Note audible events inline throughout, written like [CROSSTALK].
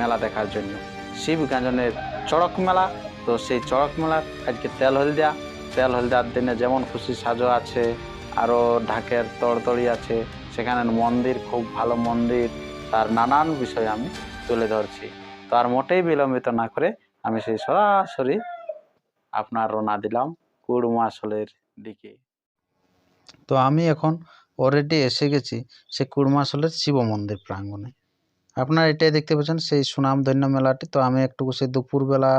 মেলা দেখার জন্য। শিব গাঞ্জনের চড়ক মেলা, তো সেই চড়ক মেলার আজকে তেল হলদিয়া। তেল হলদিয়ার দিনে যেমন খুশি সাজো আছে আরও ঢাকের তড়তড়ি আছে, সেখানে মন্দির, খুব ভালো মন্দির, তার নানান বিষয় আমি তুলে ধরছি। তো আর মোটেই বিলম্বিত না করে আমি সেই সরাসরি আপনার রওনা দিলাম কুড়মাসলের দিকে। তো আমি এখন অলরেডি এসে গেছি সে কুড়মাসলের শিব মন্দির প্রাঙ্গণে। আপনারা এটাই দেখতে পাচ্ছেন, সেই সুনামধন্য মেলাটি। তো আমি একটু সেই দুপুরবেলা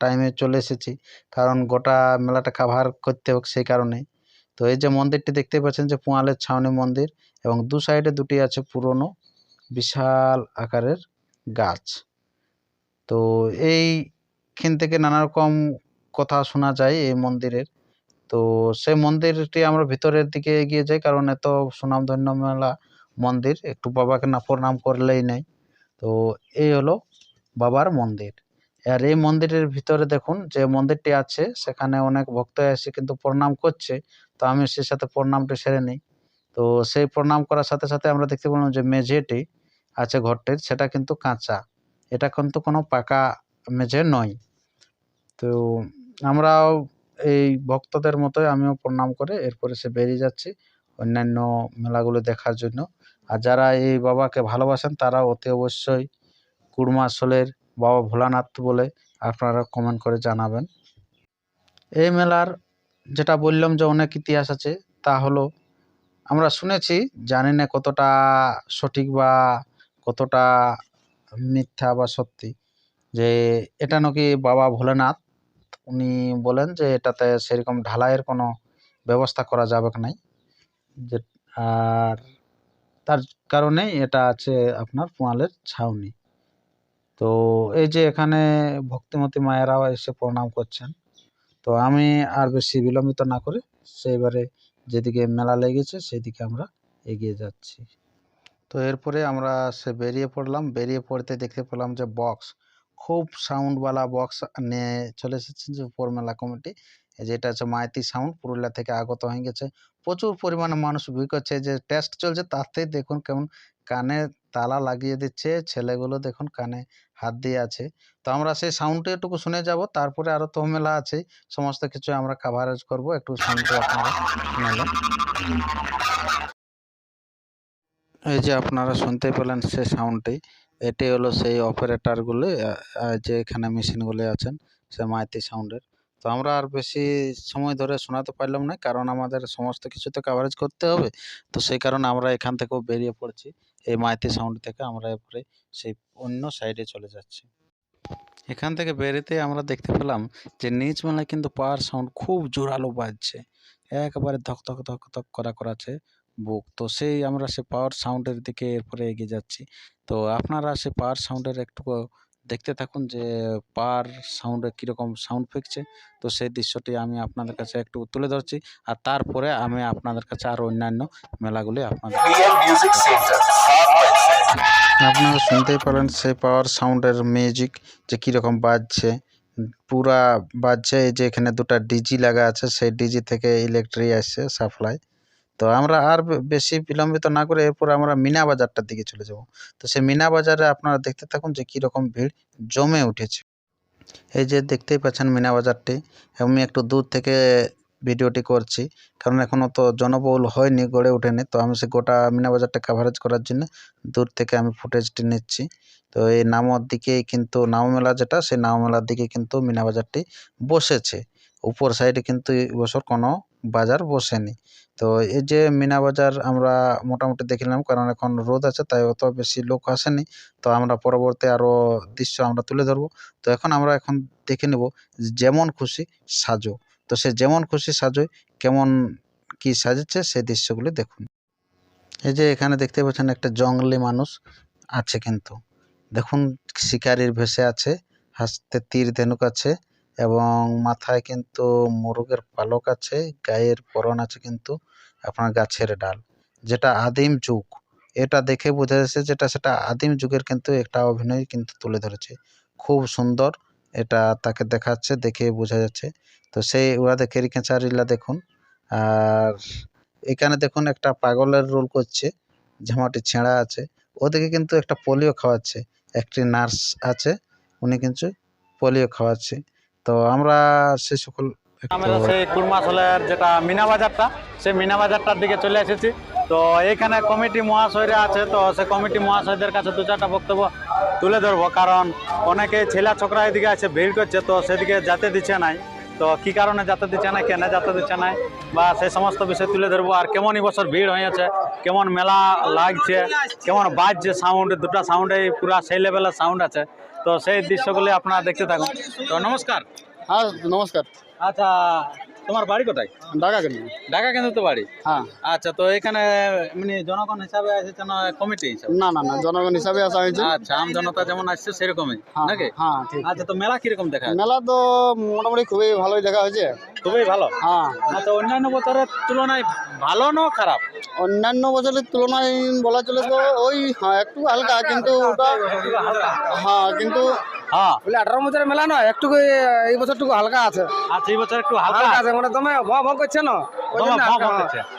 টাইমে চলে এসেছি, কারণ গোটা মেলাটা কাভার করতে হোক সেই কারণেই। তো এই যে মন্দিরটি দেখতে পাচ্ছেন যে পোয়ালের ছাউনি মন্দির এবং দু সাইডে দুটি আছে পুরনো, বিশাল আকারের গাছ। তো এইখান থেকে নানা রকম কথা শোনা যায় এই মন্দিরের। তো সেই মন্দিরটি আমরা ভিতরের দিকে এগিয়ে যাই, কারণ এত সুনামধন্য মেলা মন্দির, একটু বাবাকে না প্রণাম করলেই নেই। তো এই হলো বাবার মন্দির। আর এই মন্দিরের ভিতরে দেখুন, যে মন্দিরটি আছে, সেখানে অনেক ভক্ত এসে কিন্তু প্রণাম করছে। তো আমি সে সাথে প্রণামটা সেরে নিই। তো সেই প্রণাম করার সাথে সাথে আমরা দেখতে পেলাম যে মেঝেটি আছে ঘরটির, সেটা কিন্তু কাঁচা। এটা কিন্তু কোনো পাকা মেঝে নয়। তো আমরাও এই ভক্তদের মতোই আমিও প্রণাম করে এরপরে সে বেরিয়ে যাচ্ছি অন্যান্য মেলাগুলো দেখার জন্য। আর যারা এই বাবাকে ভালোবাসেন, তারা অতি অবশ্যই কুড়মাসলের বাবা ভোলানাথ বলে আপনারা কমেন্ট করে জানাবেন। এই মেলার যেটা বললাম যে অনেক ইতিহাস আছে, তা হলো আমরা শুনেছি, জানি না কতটা সঠিক বা কতটা মিথ্যা বা সত্যি, যে এটা নাকি বাবা ভোলেনাথ উনি বলেন যে এটাতে সেরকম ঢালাইয়ের কোনো ব্যবস্থা করা যাবে নাই। যে, আর তার কারণেই এটা আছে আপনার পোয়ালের ছাউনি। তো এই যে এখানে ভক্তিমতী মায়েরাও এসে প্রণাম করছেন। তো আমি আর বেশি বিলম্বিত না করে সেইবারে যেদিকে মেলা লেগেছে সেদিকে আমরা এগিয়ে যাচ্ছি। তো এরপরে আমরা সে বেরিয়ে পড়লাম। বেরিয়ে পড়তে দেখতে পেলাম যে বক্স খুব সাউন্ডওয়ালা বক্স নিয়ে চলে এসেছেন যে উপর মেলা কমিটি। এই যে এটা হচ্ছে মাইতি সাউন্ড পুরুলিয়া থেকে আগত হয়ে গেছে প্রচুর পরিমাণে মানুষ ভিড় করছে, যে টেস্ট চলছে তাতে দেখুন কেমন কানে তালা লাগিয়ে দিচ্ছে, ছেলেগুলো দেখুন কানে হাত দিয়ে আছে। তো আমরা সেই সাউন্ডটা একটু শুনে যাব, তারপরে আরও তো মেলা আছে, সমস্ত কিছু আমরা কাভারেজ করব, একটু সাউন্ডটা আপনারা শুনালেন এই যে আপনারা শুনতে পেলেন সে সাউন্ডটি এটি হলো সেই অপারেটরগুলি যে এখানে মেশিনগুলি আছেন, সে মাইতি সাউন্ডের তো আমরা আর বেশি সময় ধরে শোনাতে পারলাম না, কারণ আমাদের সমস্ত কিছু তো কাভারেজ করতে হবে। তো সেই কারণে আমরা এখান থেকেও বেরিয়ে পড়ছি। এই মাইতি সাউন্ড থেকে আমরা এরপরে সেই অন্য সাইডে চলে যাচ্ছি। এখান থেকে বেরিতে আমরা দেখতে পেলাম যে নিচ মেলায় কিন্তু পাওয়ার সাউন্ড খুব জোরালো বাজছে। একেবারে ধক ধক ধক ধক করা করাছে বুক। তো সেই আমরা সে পাওয়ার সাউন্ডের দিকে এরপরে এগিয়ে যাচ্ছি। তো আপনারা সে পাওয়ার সাউন্ডের একটু দেখতে থাকুন যে পাওয়ার সাউন্ডে কীরকম সাউন্ড ফেঁকছে। তো সেই দৃশ্যটি আমি আপনাদের কাছে একটু তুলে ধরছি। আর তারপরে আমি আপনাদের কাছে আরও অন্যান্য মেলাগুলি আপনাদের আপনারা শুনতেই পারেন সেই পাওয়ার সাউন্ডের মিউজিক যে কীরকম বাজছে। পুরা বাজছে এই যে এখানে দুটো ডিজি লাগা আছে। সেই ডিজি থেকে ইলেকট্রিক আসছে সাপ্লাই তো আমরা আর বেশি বিলম্বিত না করে এরপর আমরা মিনা বাজারটার দিকে চলে যাব। তো সেই মিনা বাজারে আপনারা দেখতে থাকুন যে কীরকম ভিড় জমে উঠেছে। এই যে দেখতেই পাচ্ছেন মিনা বাজারটি। আমি একটু দূর থেকে ভিডিওটি করছি, কারণ এখনও তো জনবহুল হয়নি, গড়ে ওঠেনি। তো আমি সে গোটা মিনা বাজারটা কাভারেজ করার জন্য দূর থেকে আমি ফুটেজটি নিচ্ছি। তো এই নামর দিকেই কিন্তু মেলা যেটা, সেই মেলার দিকে কিন্তু মিনা বাজারটি বসেছে। উপর সাইডে কিন্তু এই বছর কোনো বাজার বসেনি। তো এই যে মিনা বাজার আমরা মোটামুটি দেখলাম, কারণ এখন রোদ আছে, তাই অত বেশি লোক আসেনি। তো আমরা পরবর্তী আরও দৃশ্য আমরা তুলে ধরবো। তো এখন আমরা এখন দেখে নেব যেমন খুশি সাজো। তো সে যেমন খুশি সাজোয়, কেমন কি সাজেছে সেই দৃশ্যগুলি দেখুন। এই যে এখানে দেখতে পাচ্ছেন একটা জঙ্গলি মানুষ আছে কিন্তু। দেখুন, শিকারির ভেসে আছে, হাসতে তীর ধনুক আছে। এবং মাথায় কিন্তু মোরগের পালক আছে, গায়ের পরন আছে কিন্তু আপনার গাছের ডাল, যেটা আদিম যুগ। এটা দেখে বোঝা যাচ্ছে যেটা সেটা আদিম যুগের কিন্তু একটা অভিনয় কিন্তু তুলে ধরেছে। খুব সুন্দর এটা তাকে দেখাচ্ছে, দেখে বোঝা যাচ্ছে। তো সেই ওরা কেরি কেঁচারিলা দেখুন, আর এখানে দেখুন একটা পাগলের রোল করছে জামাটি ছেঁড়া আছে। ওদিকে কিন্তু একটা পোলিও খাওয়াচ্ছে, একটি নার্স আছে, উনি কিন্তু পোলিও খাওয়াচ্ছে। তো আমরা সেই সকল আমরা সেই কুরমাসলের যেটা মিনা বাজারটা, সেই মিনা বাজারটার দিকে চলে এসেছি। তো এইখানে কমিটি মহাশয়রা আছে, তো সে কমিটি মহাশয়দের কাছে দু চারটা বক্তব্য তুলে ধরবো। কারণ অনেকে ছেলা ছোকরা এদিকে আছে, ভিড় করছে, তো সেদিকে যেতে দিচ্ছে নাই। তো কি কারণে যাতে দিচ্ছে না কেন যাতে দিচ্ছে না বা সেই সমস্ত বিষয় তুলে ধরবো। আর কেমন এই বছর ভিড় হয়েছে, কেমন মেলা লাগছে, কেমন বাজছে সাউন্ড দুটো সাউন্ডে পুরা সেই লেভেলের সাউন্ড আছে। তো সেই দৃশ্যগুলি আপনারা দেখতে থাকুন। তো নমস্কার। হ্যাঁ নমস্কার। আচ্ছা তোমার বাড়ি কোথায়? ঢাকা কেন? ঢাকা কিন্তু তো বাড়ি? হ্যাঁ। আচ্ছা তো এখানে মানে জনগণ হিসাবে এসেছে না কমিটি হিসাবে? না না না জনগণ হিসাবে আসা হয়েছে। আচ্ছা আম জনতা যেমন আসছে সেরকমই হ্যাঁ, নাকি? হ্যাঁ ঠিক। আচ্ছা তো মেলা কীরকম দেখা মেলা তো মোটামুটি খুবই ভালোই দেখা হয়েছে। খুবই ভালো? হ্যাঁ। আচ্ছা অন্যান্য বছরের তুলনায় ভালো না খারাপ? অন্যান্য বছরের তুলনায় বলা চলে তো ওই হ্যাঁ একটু হালকা কিন্তু ওটা হ্যাঁ কিন্তু হ্যাঁ। বলে আঠারো বছরের মেলা না একটু এই বছরটুকু হালকা আছে। আচ্ছা এই বছর একটু হালকা হালকা আছে। মানে তুমি ভয় ভয় করছে না।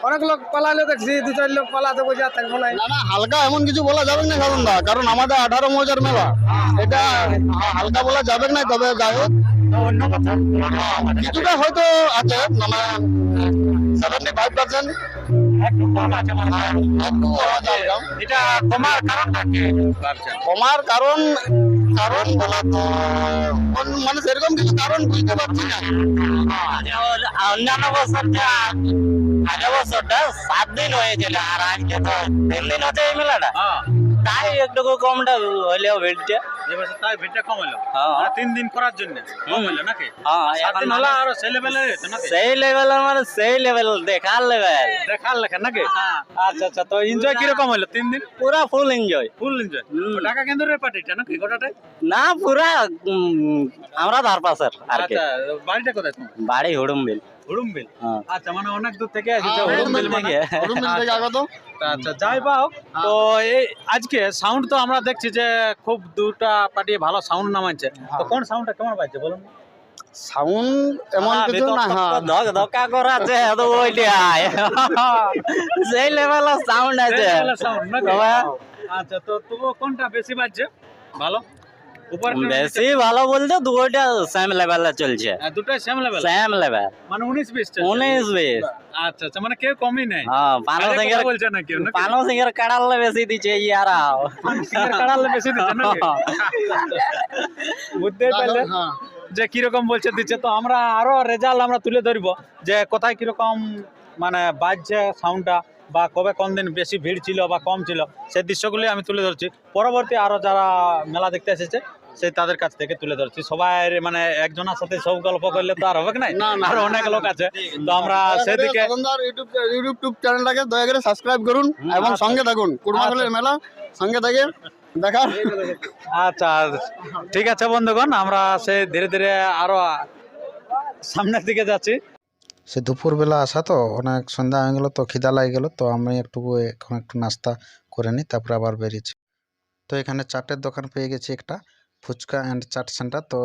অনেক লোক পালালে দেখছি দু চার লোক পালাতে বসে আর থাকব না। না হালকা এমন কিছু বলা যাবে না কারণ দা কারণ আমাদের আঠারো মজার মেলা। এটা হালকা বলা যাবে না তবে যাই হোক। কিছুটা হয়তো আছে মানে সেভেন্টি ফাইভ পার্সেন্ট মনে হয়। কমার কারণ কারণ বলা তো কোন- মানে সেরকম কিছু কারণ বুঝতে পারছি না অন্যান্য বছরটা আগের বছরটা সাত দিন হয়েছিল আর আজকে তো তিন দিন হচ্ছে এই মেলাটা হ্যাঁ তাই একটু কমটা হইলেও ভিড়টা। তাই ভিড়টা কম হলো। হ্যাঁ। মানে তিন দিন করার জন্য। কম হলো নাকি? হ্যাঁ এখন হলো সেই লেভেলে সেই লেভেলের মানে সেই লেভেল দেখার লেভেল দেখার লেখা নাকি? আচ্ছা আচ্ছা তো এনজয় কীরকম হলো তিন দিন? পুরা full enjoy full enjoy Dhaka কেন্দ্রের পার্টিটা নাকি গোটাটাই? না পুরা আমরা আর কি। আচ্ছা বাড়িটা কোথায় বাড়ি হুড়ুমবিল। হুড়ুমবিল হ্যাঁ। আচ্ছা মানে অনেক দূর থেকে এসেছে হ্যাঁ, হুড়ুমবিল মানে থেকে। আগত। আচ্ছা যাই বা হোক তো এই আজকে সাউন্ড তো আমরা দেখছি যে খুব দুটা পার্টি ভালো সাউন্ড নামাচ্ছে তো কোন সাউন্ডটা কেমন বাজছে বলুন? সাউন্ড এমন হ্যাঁ, কিছু না হ্যাঁ। ধক ধকা করাছে তো ওইটাই সেই লেভেলের সাউন্ড আছে। [LAUGHS] [LAUGHS] আচ্ছা তো তবু কোনটা বেশি বাজছে? ভালো? বেশি ভালো বলতে দুটোটা সেম লেভেলে চলছে। দুটাই সেম লেভেল সেম লেভেল মানে উনিশ বিশ উনিশ বিশ। আচ্ছা আচ্ছা মানে কেউ কমই নেই। হ্যাঁ পানো আরে সিংহের বলছে না কেউ নাকি? পানো সিংহের কাড়ালে বেশি দিচ্ছে ইয়ারা। সিঙ্গার কাড়ালে বেশি? [LAUGHS] বুঝতেই পারলে হ্যাঁ। যে কীরকম বলছে দিচ্ছে। তো আমরা আরও রেজাল্ট আমরা তুলে ধরবো। যে কোথায় কীরকম মানে বাজছে সাউন্ডটা বা কবে কোন দিন বেশি ভিড় ছিল বা কম ছিল সেই দৃশ্যগুলি আমি তুলে ধরছি। পরবর্তী আরও যারা মেলা দেখতে এসেছে সেই তাদের কাছ থেকে তুলে ধরছি। সবাই মানে একজনের সাথে সব গল্প করলে তো আর হবে না, না। আরও অনেক লোক আছে। তো আমরা সেদিকে ইউটিউব ইউটিউব চ্যানেলটাকে দয়া করে সাবস্ক্রাইব করুন এবং সঙ্গে থাকুন। কুরমাখলের মেলা সঙ্গে থেকে দেখার। আচ্ছা ঠিক আছে বন্ধুগণ আমরা সে ধীরে ধীরে আরও সামনের দিকে যাচ্ছি। সে দুপুরবেলা আসা তো অনেক সন্ধ্যা হয়ে গেলো তো খিদা লাগে গেলো তো আমি একটু এখন একটু নাস্তা করে নিই তারপরে আবার বেরিয়েছি। তো এখানে চাটের দোকান পেয়ে গেছি একটা। फुचका एंड चाट सेंटर तो